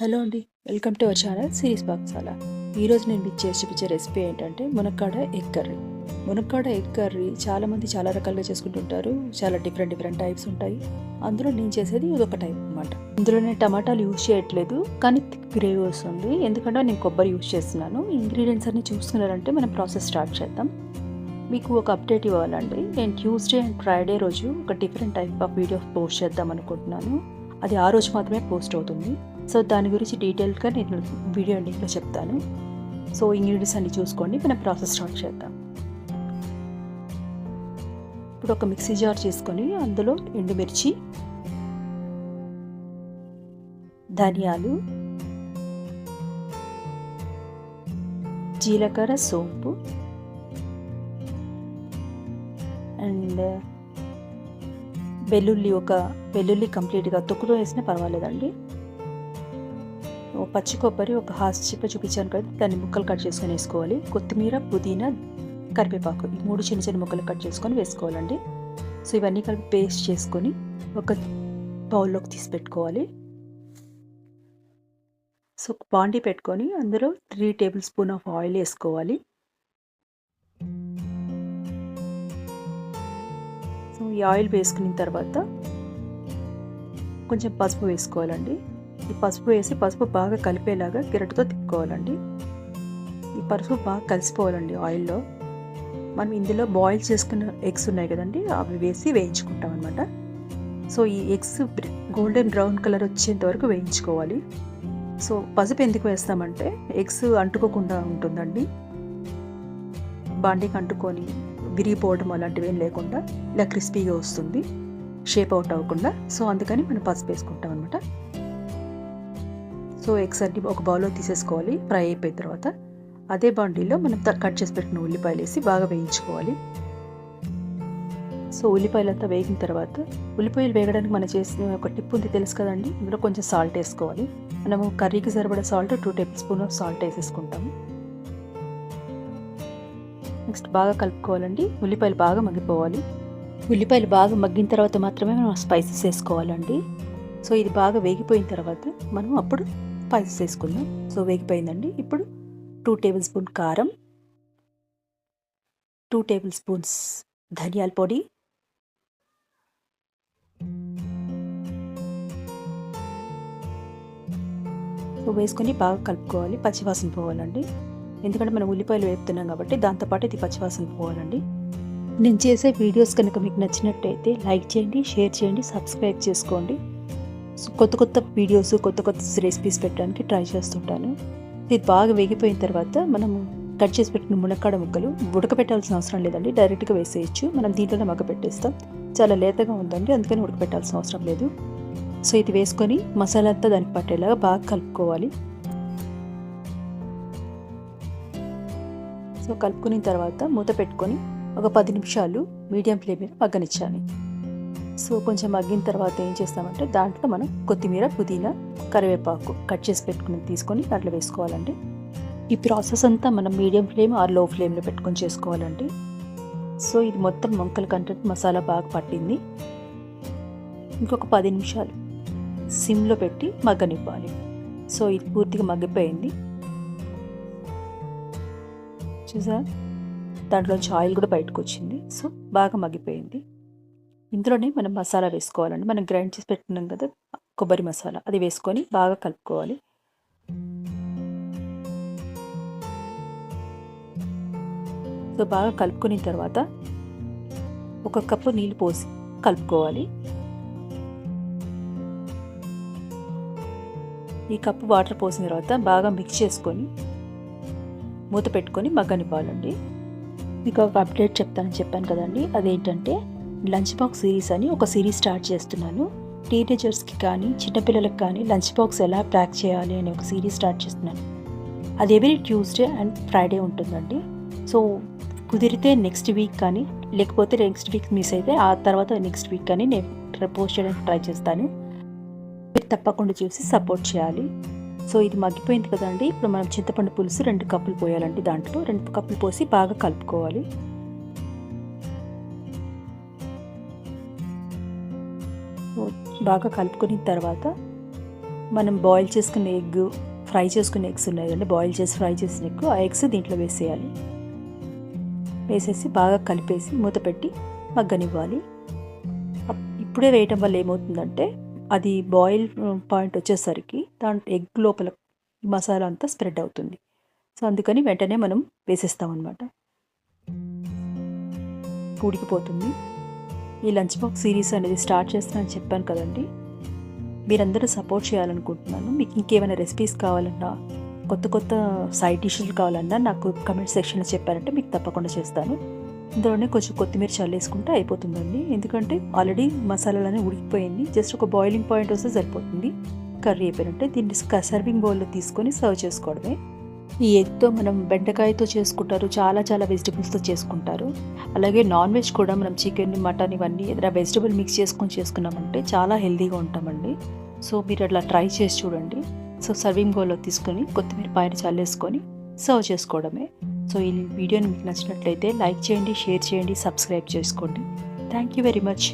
Hello అండి welcome to our channel series Pakashala ఈరోజు నేను మీకు చేసి చూపించే రెసిపీ ఏంటంటే మునక్కాడ ఎగ్ కర్రీ. మునక్కాడ ఎగ్ కర్రీ చాలామంది చాలా రకాలుగా చేసుకుంటుంటారు చాలా డిఫరెంట్ డిఫరెంట్ టైప్స్ ఉంటాయి. అందులో నేను చేసేది ఇది ఒక టైప్ అనమాట ఇందులో నేను టమాటాలు యూజ్ చేయట్లేదు కానీ గ్రేవీ వస్తుంది. ఎందుకంటే నేను కొబ్బరి యూజ్ చేస్తున్నాను. ఇంగ్రీడియంట్స్ అన్ని చూసుకున్నారంటే మనం ప్రాసెస్ స్టార్ట్ చేద్దాం. మీకు ఒక అప్డేట్ ఇవ్వాలండి. నేను ట్యూస్డే అండ్ ఫ్రైడే రోజు ఒక different type of video post చేద్దాం అనుకుంటున్నాను. అది ఆ రోజు మాత్రమే పోస్ట్ అవుతుంది. సో దాని గురించి డీటెయిల్గా నేను వీడియో ఎండింగ్లో చెప్తాను. సో ఇంగ్రీడియంట్స్ అన్ని చూసుకోండి మనం ప్రాసెస్ స్టార్ట్ చేద్దాం. ఇప్పుడు ఒక మిక్సీ జార్ చేసుకొని అందులో ఎండుమిర్చి ధనియాలు జీలకర్ర సోంపు అండ్ వెల్లుల్లి ఒక వెల్లుల్లి కంప్లీట్గా తొక్కులో వేసినా పర్వాలేదండి. పచ్చి కొబ్బరి ఒక హాఫ్ చిప్ప చూపించాను కదా దాన్ని ముక్కలు కట్ చేసుకొని వేసుకోవాలి. కొత్తిమీర పుదీనా కరివేపాకు ఈ మూడు చిన్న చిన్న ముక్కలు కట్ చేసుకొని వేసుకోవాలండి. సో ఇవన్నీ కలిపి పేస్ట్ చేసుకొని ఒక బౌల్లోకి తీసి పెట్టుకోవాలి. సో బాండీ పెట్టుకొని అందులో three tablespoon of oil వేసుకోవాలి. సో ఈ ఆయిల్ వేసుకున్న తర్వాత కొంచెం పసుపు వేసుకోవాలండి. ఈ పసుపు వేసి పసుపు బాగా కలిపేలాగా గిరటతో తిప్పుకోవాలండి. ఈ పసుపు బాగా కలిసిపోవాలండి ఆయిల్లో. మనం ఇందులో బాయిల్ చేసుకున్న ఎగ్స్ ఉన్నాయి కదండి అవి వేసి వేయించుకుంటాం అనమాట సో ఈ ఎగ్స్ గోల్డెన్ బ్రౌన్ కలర్ వచ్చేంత వరకు వేయించుకోవాలి. సో పసుపు ఎందుకు వేస్తామంటే ఎగ్స్ అంటుకోకుండా ఉంటుందండి. బాండీకి అంటుకొని విరిగిపోవడం అలాంటివి ఏం లేకుండా ఇలా క్రిస్పీగా వస్తుంది షేప్ అవుట్ అవ్వకుండా. సో అందుకని మనం పసుపు వేసుకుంటాం అనమాట సో ఎగ్స్ అన్ని ఒక బౌల్లో తీసేసుకోవాలి ఫ్రై అయిపోయిన తర్వాత. అదే బాండీలో మనం కట్ చేసి పెట్టిన ఉల్లిపాయలు వేసి బాగా వేయించుకోవాలి. సో ఉల్లిపాయలు అంతా వేగిన తర్వాత ఉల్లిపాయలు వేగడానికి మనం చేసిన ఒక టిప్ ఉంది తెలుసు కదండి? ఇందులో కొంచెం సాల్ట్ వేసుకోవాలి. మనము కర్రీకి సరిపడే salt two tablespoon of salt వేసేసుకుంటాము next బాగా కలుపుకోవాలండి. ఉల్లిపాయలు బాగా మగ్గిపోవాలి. ఉల్లిపాయలు బాగా మగ్గిన తర్వాత మాత్రమే మనం స్పైసెస్ వేసుకోవాలండి. సో ఇది బాగా వేగిపోయిన తర్వాత మనం అప్పుడు స్పైసెస్ చేసుకుందాం సో వేగిపోయిందండి. ఇప్పుడు టూ టేబుల్ స్పూన్ కారం టూ టేబుల్ స్పూన్స్ ధనియాల పొడి సో వేసుకొని బాగా కలుపుకోవాలి. పచ్చివాసన పోవాలండి. ఎందుకంటే మనం ఉల్లిపాయలు వేపుతున్నాం కాబట్టి దాంతోపాటు ఇది పచ్చివాసన పోవాలండి. నేను చేసే వీడియోస్ కనుక మీకు నచ్చినట్టయితే లైక్ చేయండి షేర్ చేయండి సబ్స్క్రైబ్ చేసుకోండి. కొత్త కొత్త వీడియోస్ కొత్త కొత్త రెసిపీస్ పెట్టడానికి ట్రై చేస్తుంటాను. ఇది బాగా వేగిపోయిన తర్వాత మనం కట్ చేసి పెట్టిన మునక్కాడ ముక్కలు ఉడకపెట్టాల్సిన అవసరం లేదండి. డైరెక్ట్గా వేసేయచ్చు. మనం దీంట్లోనే మగ్గ పెట్టేస్తాం. చాలా లేతగా ఉందండి. అందుకని ఉడకపెట్టాల్సిన అవసరం లేదు. సో ఇది వేసుకొని మసాలా అంతా దానికి పట్టేలాగా బాగా కలుపుకోవాలి. సో కలుపుకున్న తర్వాత మూత పెట్టుకొని ఒక పది నిమిషాలు మీడియం ఫ్లేమ్ మీద మగ్గనిచ్చాలి. సో కొంచెం మగ్గిన తర్వాత ఏం చేస్తామంటే దాంట్లో మనం కొత్తిమీర పుదీనా కరివేపాకు కట్ చేసి పెట్టుకుని తీసుకొని దాంట్లో వేసుకోవాలండి. ఈ ప్రాసెస్ అంతా మనం మీడియం ఫ్లేమ్ ఆర్లో ఫ్లేమ్లో పెట్టుకొని చేసుకోవాలండి. సో ఇది మొత్తం మొక్కల కంటెంట్ మసాలా బాగా పట్టింది. ఇంకొక పది నిమిషాలు సిమ్లో పెట్టి మగ్గనివ్వాలి. సో ఇది పూర్తిగా మగ్గిపోయింది. చూసా దాంట్లోంచి ఆయిల్ కూడా బయటకు వచ్చింది. సో బాగా మగ్గిపోయింది. ఇందులోనే మనం మసాలా వేసుకోవాలండి. మనం గ్రైండ్ చేసి పెట్టుకున్నాం కదా కొబ్బరి మసాలా అది వేసుకొని బాగా కలుపుకోవాలి. సో బాగా కలుపుకున్న తర్వాత ఒక కప్పు నీళ్ళు పోసి కలుపుకోవాలి. ఈ కప్పు వాటర్ పోసిన తర్వాత బాగా మిక్స్ చేసుకొని మూత పెట్టుకొని మగ్గనివ్వాలండి. మీకు ఒక అప్డేట్ చెప్తానని చెప్పాను కదండి. అదేంటంటే లంచ్ బాక్స్ సిరీస్ అని ఒక సిరీస్ స్టార్ట్ చేస్తున్నాను. టీనేజర్స్కి కానీ చిన్నపిల్లలకు కానీ లంచ్ బాక్స్ ఎలా ప్యాక్ చేయాలి అనే ఒక సిరీస్ స్టార్ట్ చేస్తున్నాను. అది ఎవ్రీ ట్యూస్డే అండ్ ఫ్రైడే ఉంటుందండి. సో కుదిరితే నెక్స్ట్ వీక్ కానీ లేకపోతే నెక్స్ట్ వీక్ మిస్ అయితే ఆ తర్వాత నెక్స్ట్ వీక్ కానీ నేను పోస్ట్ చేయడానికి ట్రై చేస్తాను. మీరు తప్పకుండా చూసి సపోర్ట్ చేయాలి. సో ఇది మగ్గిపోయింది కదండి. ఇప్పుడు మనం చింతపండు పులుసు రెండు కప్పులు పోయాలండి దాంట్లో. రెండు కప్పులు పోసి బాగా కలుపుకోవాలి. బాగా కలుపుకున్న తర్వాత మనం బాయిల్ చేసుకున్న ఎగ్ ఫ్రై చేసుకున్న ఎగ్స్ ఉన్నాయి కదండి బాయిల్ చేసి ఫ్రై చేసిన ఎగ్ ఆ ఎగ్స్ దీంట్లో వేసేయాలి. వేసేసి బాగా కలిపేసి మూత పెట్టి మగ్గనివ్వాలి. ఇప్పుడే వేయటం వల్ల ఏమవుతుందంటే అది బాయిల్ పాయింట్ వచ్చేసరికి దాంట్లో ఎగ్ లోపల మసాలా అంతా స్ప్రెడ్ అవుతుంది. సో అందుకని వెంటనే మనం వేసేస్తామన్నమాట. ఉడికిపోతుంది ఈ లంచ్ బాక్స్ సిరీస్ అనేది స్టార్ట్ చేస్తానని చెప్పాను కదండి. మీరందరూ సపోర్ట్ చేయాలనుకుంటున్నాను. మీకు ఇంకేమైనా రెసిపీస్ కావాలన్నా కొత్త కొత్త సైడ్ డిష్లు కావాలన్నా నాకు కమెంట్ సెక్షన్లో చెప్పారంటే మీకు తప్పకుండా చేస్తాను. ఇందులోనే కొంచెం కొత్తిమీర చల్లేసుకుంటే అయిపోతుందండి. ఎందుకంటే ఆల్రెడీ మసాలాలన్నీ ఉడికిపోయింది. జస్ట్ ఒక బాయిలింగ్ పాయింట్ వస్తే సరిపోతుంది. కర్రీ అయిపోయినట్టే దీన్ని సర్వింగ్ బౌల్లో తీసుకొని సర్వ్ చేసుకోవడమే. ఈ ఎగ్తో మనం బెండకాయతో చేసుకుంటారు చాలా చాలా వెజిటబుల్స్తో చేసుకుంటారు. అలాగే నాన్ వెజ్ కూడా మనం చికెన్ మటన్ ఇవన్నీ ఏదైనా వెజిటబుల్ మిక్స్ చేసుకొని చేసుకున్నామంటే చాలా హెల్తీగా ఉంటామండి. సో మీరు అట్లా ట్రై చేసి చూడండి. సో సర్వింగ్ బౌల్లో తీసుకొని కొత్తిమీర పైన చల్లేసుకొని సర్వ్ చేసుకోవడమే. సో ఈ వీడియోని మీకు నచ్చినట్లయితే లైక్ చేయండి షేర్ చేయండి సబ్స్క్రైబ్ చేసుకోండి. Thank you very much